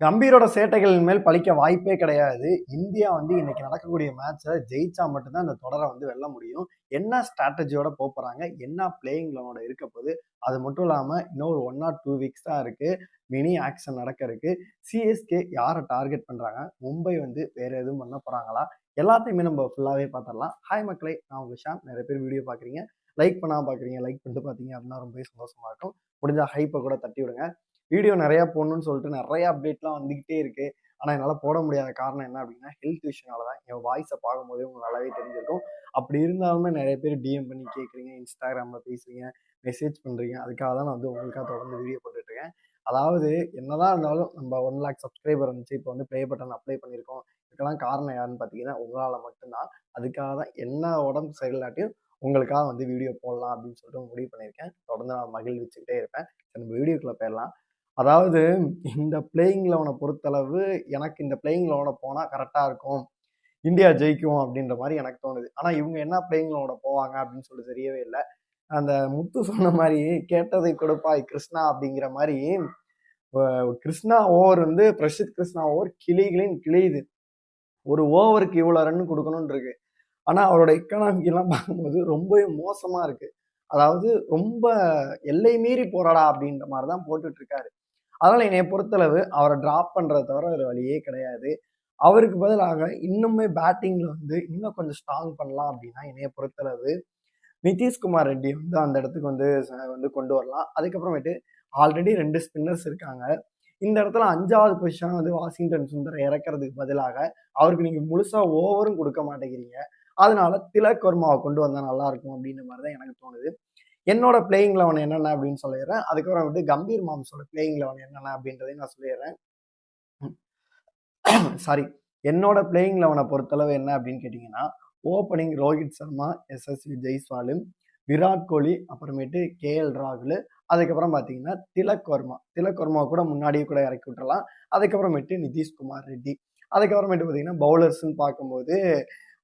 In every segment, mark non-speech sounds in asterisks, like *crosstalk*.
கம்பீரோட சேட்டைகளின் மேல் பழிக்க வாய்ப்பே கிடையாது. இந்தியா வந்து இன்னைக்கு நடக்கக்கூடிய மேட்ச்ல ஜெயிச்சா மட்டும்தான் இந்த தொடரை வந்து வெல்ல முடியும். என்ன ஸ்ட்ராட்டஜியோட போக போறாங்க? என்ன பிளேயிங் லோனோட இருக்க போது அது மட்டும் இல்லாம இன்னொரு ஒன் ஆர் டூ வீக்ஸ் தான் இருக்கு. மினி ஆக்ஷன் நடக்க இருக்கு. சிஎஸ்கே யாரை டார்கெட் பண்றாங்க? மும்பை வந்து வேற எதுவும் பண்ண போறாங்களா? எல்லாத்தையுமே நம்ம ஃபுல்லாவே பார்த்துடலாம். ஹாய் மக்களை நான் உங்க நிறைய பேர் வீடியோ பாக்குறீங்க லைக் பண்ணாம பார்க்குறீங்க. லைக் பண்ணிட்டு பார்த்தீங்க அப்படின்னா ரொம்ப சந்தோஷமா இருக்கும். முடிஞ்சா ஹைப்பை கூட தட்டி விடுங்க வீடியோ நிறையா போடணும்னு சொல்லிட்டு நிறைய அப்டேட்லாம் வந்துக்கிட்டே இருக்கு. ஆனால் என்னால் போட முடியாத காரணம் என்ன அப்படின்னா ஹெல்த் இஷ்யூனால தான் என் வாய்ஸை பார்க்கும்போதே உங்களுக்கு நல்லாவே தெரிஞ்சிருக்கும். அப்படி இருந்தாலுமே நிறைய பேர் டிஎம் பண்ணி கேட்குறீங்க இன்ஸ்டாகிராமில் பேசுகிறீங்க மெசேஜ் பண்ணுறீங்க அதுக்காக தான் நான் வந்து உங்களுக்காக தொடர்ந்து வீடியோ போட்டுட்ருக்கேன் அதாவது என்னதான் இருந்தாலும் நம்ம ஒன் லேக் சப்ஸ்கிரைபர் இருந்துச்சு இப்போ வந்து ப்ளே பட்டன் அப்ளை பண்ணியிருக்கோம் இதுக்கெல்லாம் காரணம் யாருன்னு பார்த்தீங்கன்னா உங்களால் மட்டும்தான். அதுக்காக தான் என்ன உடம்பு சரியில்லாட்டியும் உங்களுக்காக வந்து வீடியோ போடலாம் அப்படின்னு சொல்லிட்டு முடிவு பண்ணியிருக்கேன். தொடர்ந்து நான் மகிழ்விச்சுக்கிட்டே இருப்பேன். சரி, நம்ம வீடியோக்குள்ளே போயிடலாம். அதாவது இந்த பிளேயிங் லெவனை பொறுத்தளவு எனக்கு இந்த பிளேயிங் லெவனை போனால் கரெக்டாக இருக்கும். இந்தியா ஜெயிக்கும் அப்படின்ற மாதிரி எனக்கு தோணுது. ஆனால் இவங்க என்ன பிளேயிங் லெவனோட போவாங்க அப்படின்னு சொல்லி தெரியவே இல்லை. அந்த முத்து சொன்ன மாதிரி கேட்டதை கொடுப்பாய் கிருஷ்ணா அப்படிங்கிற மாதிரி கிருஷ்ணா ஓவர் வந்து பிரசித் கிருஷ்ணா ஓவர் கிளிகளின் கிளியுது ஒரு ஓவருக்கு இவ்வளோ ரன் கொடுக்கணும்னு இருக்கு. ஆனால் அவரோட எக்கனாமிக்கெல்லாம் பார்க்கும்போது ரொம்பவே மோசமாக இருக்குது அதாவது ரொம்ப எல்லை மீறி போராடா அப்படின்ற மாதிரி தான் போட்டுட்ருக்காரு அதனால் என்னை பொறுத்தளவு அவரை ட்ராப் பண்ணுறத தவிர ஒரு வழியே கிடையாது. அவருக்கு பதிலாக இன்னுமே பேட்டிங்கில் வந்து இன்னும் கொஞ்சம் ஸ்ட்ராங் பண்ணலாம் அப்படின்னா என்னைய பொறுத்தளவு நிதிஷ்குமார் ரெட்டி வந்து அந்த இடத்துக்கு வந்து வந்து கொண்டு வரலாம். அதுக்கப்புறமேட்டு ஆல்ரெடி ரெண்டு ஸ்பின்னர்ஸ் இருக்காங்க. இந்த இடத்துல அஞ்சாவது பொசிஷன் வந்து வாஷிங்டன் சுந்தரை இறக்கிறதுக்கு பதிலாக அவருக்கு நீங்கள் முழுசாக ஓவரும் கொடுக்க மாட்டேங்கிறீங்க. அதனால திலக் வர்மாவை கொண்டு வந்தால் நல்லா இருக்கும் அப்படின்ற மாதிரி தான் எனக்கு தோணுது. என்னோட பிளேயிங் லெவன் என்னென்ன அப்படின்னு சொல்லிடுறேன். அதுக்கப்புறம் வந்து கம்பீர் மாம்ஸோட பிளேயிங் லெவன் என்னென்ன அப்படின்றதையும் நான் சொல்லிடுறேன். *clears throat* சாரி என்னோட பிளேயிங் லெவனை பொறுத்தளவு என்ன அப்படின்னு கேட்டிங்கன்னா ஓப்பனிங் ரோஹித் சர்மா எஸ்எஸ்வி ஜெய்ஸ்வாலு விராட் கோலி அப்புறமேட்டு கேஎல் ராகுல் அதுக்கப்புறம் பார்த்தீங்கன்னா திலக் வர்மா. திலக் வர்மா கூட முன்னாடியே கூட இறக்கி விட்டுறலாம். அதுக்கப்புறமேட்டு நிதிஷ்குமார் ரெட்டி. அதுக்கப்புறமேட்டு பார்த்தீங்கன்னா பவுலர்ஸ்ன்னு பார்க்கும்போது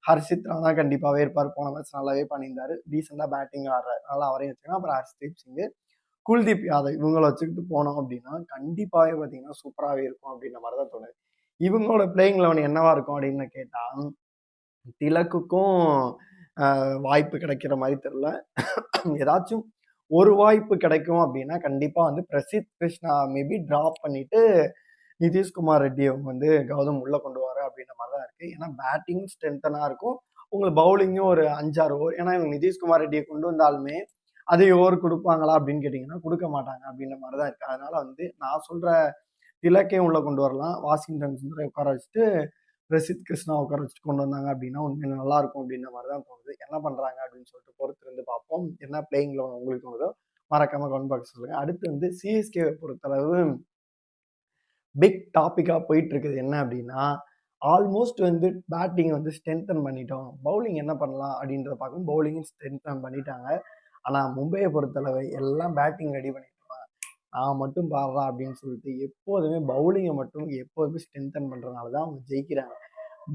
ஹர்ஷித் ராணா கண்டிப்பாகவே இருப்பார். போன மேட்ச் நல்லாவே பண்ணியிருந்தாரு. ரீசெண்டாக பேட்டிங் ஆடுறாரு. நல்லா அவரையும் வச்சுக்கலாம் அப்புறம் ஹர்ஷ்தீப் சிங் குல்தீப் யாதவ் இவங்களை வச்சுக்கிட்டு போனோம் அப்படின்னா கண்டிப்பாகவே பார்த்தீங்கன்னா சூப்பராகவே இருக்கும் அப்படின்ற மாதிரி தான் தோணுது. இவங்களோட பிளேயிங் லெவன் என்னவா இருக்கும் அப்படின்னு கேட்டால் திலக்குக்கும் வாய்ப்பு கிடைக்கிற மாதிரி தெரியல. ஏதாச்சும் ஒரு வாய்ப்பு கிடைக்கும் அப்படின்னா கண்டிப்பாக வந்து பிரசித் கிருஷ்ணா மேபி ட்ராப் பண்ணிட்டு நிதிஷ்குமார் ரெட்டி அவங்க வந்து கௌதம் உள்ளே கொண்டு அப்படின்ற மாதிரி தான் இருக்கு. ஏன்னா பேட்டிங் ஸ்ட்ரென்த்தனாக இருக்கும். உங்களுக்கு பவுலிங்கும் ஒரு அஞ்சாறு ஓவர் ஏன்னா இவங்க நிதிஷ்குமார் ரெட்டியை கொண்டு வந்தாலுமே அதே ஓவர் கொடுப்பாங்களா அப்படின்னு கேட்டிங்கன்னா கொடுக்க மாட்டாங்க அப்படின்ற மாதிரி தான் இருக்கு. அதனால வந்து நான் சொல்ற திலக்கையும் உள்ள கொண்டு வரலாம். வாஷிங்டன் சுந்தரை உட்கார வச்சுட்டு பிரசித் கிருஷ்ணா உட்கார வச்சுட்டு கொண்டு வந்தாங்க அப்படின்னா உண்மையில நல்லா இருக்கும் அப்படின்ற மாதிரி தான் தோணுது. என்ன பண்றாங்க அப்படின்னு சொல்லிட்டு பொறுத்து இருந்து பார்ப்போம். என்ன பிளேயிங் லெவன் உங்களுக்கு தோணுதோ மறக்காம கமெண்ட் பாக்ஸ் சொல்லுங்க. அடுத்து வந்து சிஎஸ்கே பொறுத்தளவு பிக் டாப்பிக்காக போயிட்டு இருக்குது. என்ன அப்படின்னா ஆல்மோஸ்ட் வந்து பேட்டிங் வந்து ஸ்ட்ரென்தன் பண்ணிட்டோம். பவுலிங் என்ன பண்ணலாம் அப்படின்றத பார்க்கும். பவுலிங்கும் ஸ்ட்ரென்தன் பண்ணிட்டாங்க. ஆனால் மும்பையை பொறுத்தளவு எல்லாம் பேட்டிங் ரெடி பண்ணிட்டோம். நான் மட்டும் பாடுறா அப்படின்னு சொல்லிட்டு எப்போதுமே பவுலிங்கை மட்டும் எப்போதுமே ஸ்ட்ரென்தன் பண்ணுறதுனால தான் அவங்க ஜெயிக்கிறாங்க.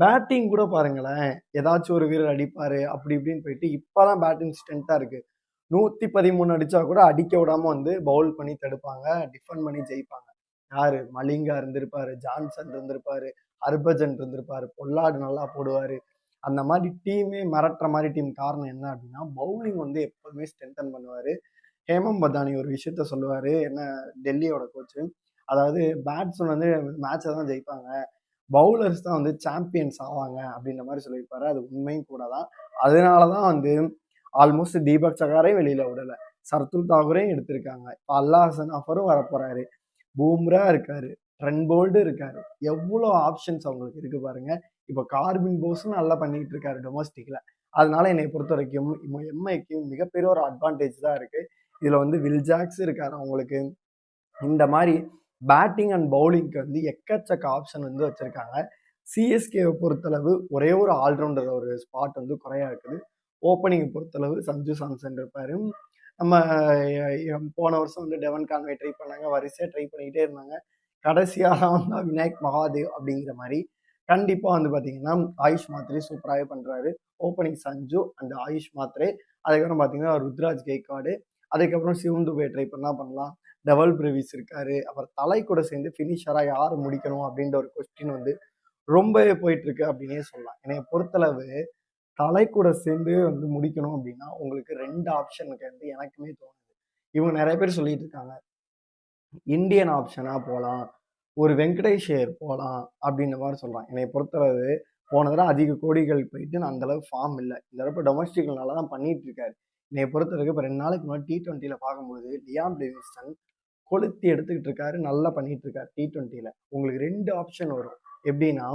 பேட்டிங் கூட பாருங்களேன். ஏதாச்சும் ஒரு வீரர் அடிப்பார் அப்படி இப்படின்னு போயிட்டு இப்போ தான் பேட்டிங் ஸ்ட்ரென்த்தாக இருக்குது நூற்றி பதிமூணு அடித்தா கூட அடிக்க விடாமல் வந்து பவுல் பண்ணி தடுப்பாங்க டிஃபன் பண்ணி ஜெயிப்பாங்க. யார்? மலிங்கா இருந்திருப்பாரு ஜான்சன் இருந்திருப்பாரு. ஹர்பஜன் இருந்திருப்பார் பொல்லாடு நல்லா போடுவார். அந்த மாதிரி டீமே மிரட்டுற மாதிரி டீம் காரணம் என்ன அப்படின்னா பவுலிங் வந்து எப்போதுமே ஸ்ட்ரென்தன் பண்ணுவார். ஹேமம் பதானி ஒரு விஷயத்த சொல்லுவார் என்ன டெல்லியோட கோச்சு அதாவது பேட்ஸ்மேன் வந்து மேட்சை தான் ஜெயிப்பாங்க. பவுலர்ஸ் தான் வந்து சாம்பியன்ஸ் ஆவாங்க அப்படின்ற மாதிரி சொல்லியிருப்பாரு. அது உண்மையும் கூட தான். அதனால தான் வந்து ஆல்மோஸ்ட் தீபக் சகாரையும் வெளியில் விடலை. சர்துல் தாகூரையும் எடுத்திருக்காங்க. இப்போ அல்லாஹன் ஆஃபரும் வரப்போகிறாரு பூம்ரா இருக்காரு. ட்ரென் போல்டு இருக்காரு. எவ்வளோ ஆப்ஷன்ஸ் அவங்களுக்கு இருக்கு பாருங்க. இப்போ கார்பின் போஸும் நல்லா பண்ணிக்கிட்டு இருக்காரு டொமஸ்டிக்ல அதனால என்னை பொறுத்த வரைக்கும் எம்ஐக்கும் மிகப்பெரிய ஒரு அட்வான்டேஜ் தான் இருக்கு. இதுல வந்து வில்ஜாக்ஸ் இருக்காரு அவங்களுக்கு. இந்த மாதிரி பேட்டிங் அண்ட் பவுலிங்க்கு வந்து எக்கச்சக்க ஆப்ஷன் வந்து வச்சுருக்காங்க. சிஎஸ்கேவை பொறுத்தளவு ஒரே ஒரு ஆல்ரவுண்டர் ஒரு ஸ்பாட் வந்து குறையா இருக்குது. ஓப்பனிங்கை பொறுத்தளவு சஞ்சு சாம்சன் இருப்பார். நம்ம போன வருஷம் வந்து டெவன் கான்வே ட்ரை பண்ணாங்க. வரிசையாக ட்ரை பண்ணிக்கிட்டே இருந்தாங்க. கடைசியாக தான் விநாயக் மகாதேவ் அப்படிங்கிற மாதிரி கண்டிப்பாக வந்து பார்த்தீங்கன்னா ஆயுஷ் மாத்ரே சூப்பராகவே பண்ணுறாரு ஓப்பனிங் சஞ்சு அண்ட் ஆயுஷ் மாத்ரே அதுக்கப்புறம் பார்த்தீங்கன்னா ருத்ராஜ் கெய்காடு அதுக்கப்புறம் சிவம் துபே ட்ரை பண்ணால் பண்ணலாம். டபுள் பிரவிஸ் இருக்காரு. அப்புறம் தலை கூட சேர்ந்து ஃபினிஷராக யார் முடிக்கணும் அப்படின்ற ஒரு கொஸ்டின் வந்து ரொம்பவே போயிட்டு இருக்கு அப்படின்னே சொல்லலாம். என்னை பொறுத்தளவு தலை கூட சேர்ந்து வந்து முடிக்கணும் அப்படின்னா உங்களுக்கு ரெண்டு ஆப்ஷனுக்கு வந்து எனக்குமே தோணுது. இவங்க நிறைய பேர் சொல்லிட்டு இருக்காங்க. இந்தியன் ஆப்ஷனாக போகலாம் ஒரு வெங்கடேஷ் போகலாம் அப்படின்ற மாதிரி சொல்கிறான் என்னை பொறுத்தளவு போன தடவை அதிக கோடிகள் போயிட்டு நான் அந்தளவுக்கு ஃபார்ம் இல்லை. இந்த தடவை டொமஸ்டிக் நல்லா தான் பண்ணிட்டு இருக்காரு. என்னை பொறுத்தளவுக்கு இப்போ ரெண்டு நாளைக்கு முன்னாடி டி டுவெண்ட்டியில் பார்க்கும்போது லியாம் டேவிஸ்டன் கொளுத்தி எடுத்துக்கிட்டு இருக்காரு. நல்லா பண்ணிட்டு இருக்காரு டி டுவெண்ட்டியில் உங்களுக்கு ரெண்டு ஆப்ஷன் வரும். எப்படின்னா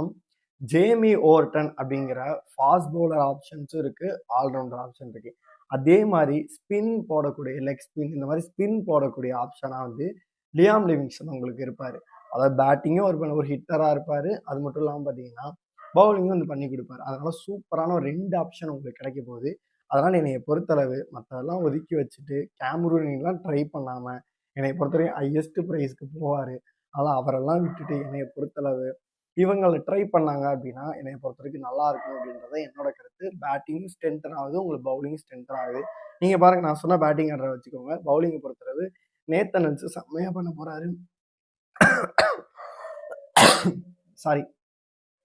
ஜேமி ஓவர்டன் அப்படிங்கிற ஃபாஸ்ட் பவுலர் ஆப்ஷன்ஸும் இருக்கு. ஆல்ரவுண்டர் ஆப்ஷன் இருக்கு. அதே மாதிரி ஸ்பின் போடக்கூடிய லெக் ஸ்பின் இந்த மாதிரி ஸ்பின் போடக்கூடிய ஆப்ஷனாக வந்து லியாம் லிவிங்ஸ்டன் உங்களுக்கு இருப்பார். அதாவது பேட்டிங்கும் ஒரு பண்ண- ஒரு ஹிட்டராக இருப்பார். அது மட்டும் இல்லாமல் பார்த்தீங்கன்னா பவுலிங்கும் வந்து பண்ணி கொடுப்பாரு. அதனால சூப்பரான ஒரு ரெண்டு ஆப்ஷன் உங்களுக்கு கிடைக்க போகுது. அதனால் என்னைய பொறுத்தளவு மற்றதெல்லாம் ஒதுக்கி வச்சுட்டு கேமரூனிங்லாம் ட்ரை பண்ணாமல் என்னை பொறுத்தவரைக்கும் ஹையஸ்ட் ப்ரைஸ்க்கு போவார். அதனால் அவரெல்லாம் விட்டுட்டு என்னைய பொறுத்தளவு இவங்களை ட்ரை பண்ணாங்க அப்படின்னா என்னை பொறுத்த வரைக்கும் நல்லா இருக்கும் அப்படின்றத என்னோட கருத்து. பேட்டிங் ஸ்ட்ரென்தன் ஆகுது உங்களுக்கு பவுலிங் ஸ்ட்ரென்தன் ஆகுது. நீங்கள் பாருங்க நான் சொன்ன பேட்டிங் ஆர்டரை வச்சுக்கோங்க. பவுலிங்கை பொறுத்தளவு நேத்தன் வச்சு செம்மையாக பண்ண போகிறாரு சாரி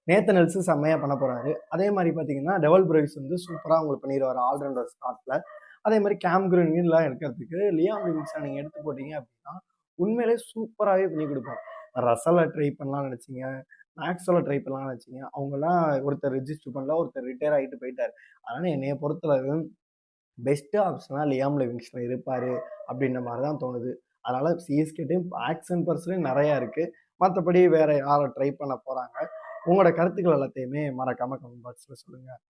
நேத்தன் நெல்ஸு செம்மையாக பண்ண போகிறாரு அதே மாதிரி பார்த்தீங்கன்னா டெவல் பிரைஸ் வந்து சூப்பராக உங்களுக்கு பண்ணிடுவார் ஆல்ரவுண்டர் ஸ்டார்ட்ல அதே மாதிரி கேம் கிரீன்லாம் எடுக்கிறதுக்கு லியாம் லிவிங்ஸை நீங்கள் எடுத்து போட்டீங்க அப்படின்னா உண்மையிலே சூப்பராகவே பண்ணி கொடுப்பார். ரசலை ட்ரை பண்ணலாம்னு நினச்சிங்க மேக்ஸோல ட்ரை பண்ணலாம்னு நினச்சிங்க அவங்கெல்லாம் ஒருத்தர் ரிஜிஸ்டர் பண்ணல ஒருத்தர் ரிட்டையர் ஆகிட்டு போயிட்டார். அதனால் என்னைய பொறுத்தளவு பெஸ்ட்டு ஆப்ஷனாக லியாம் லிவிங்ஸ்டன் இருப்பார் அப்படின்ற மாதிரி தான் தோணுது. அதனால் சிஎஸ்கே சிஎஸ்கேட்டையும் ஆக்ஷன் பர்சன்ட் நிறையா இருக்குது மற்றபடி வேறு யாரை ட்ரை பண்ண போகிறாங்க உங்களோட கருத்துக்கள் எல்லாத்தையுமே மறக்காமல் கமெண்ட் பாக்ஸில் சொல்லுங்கள்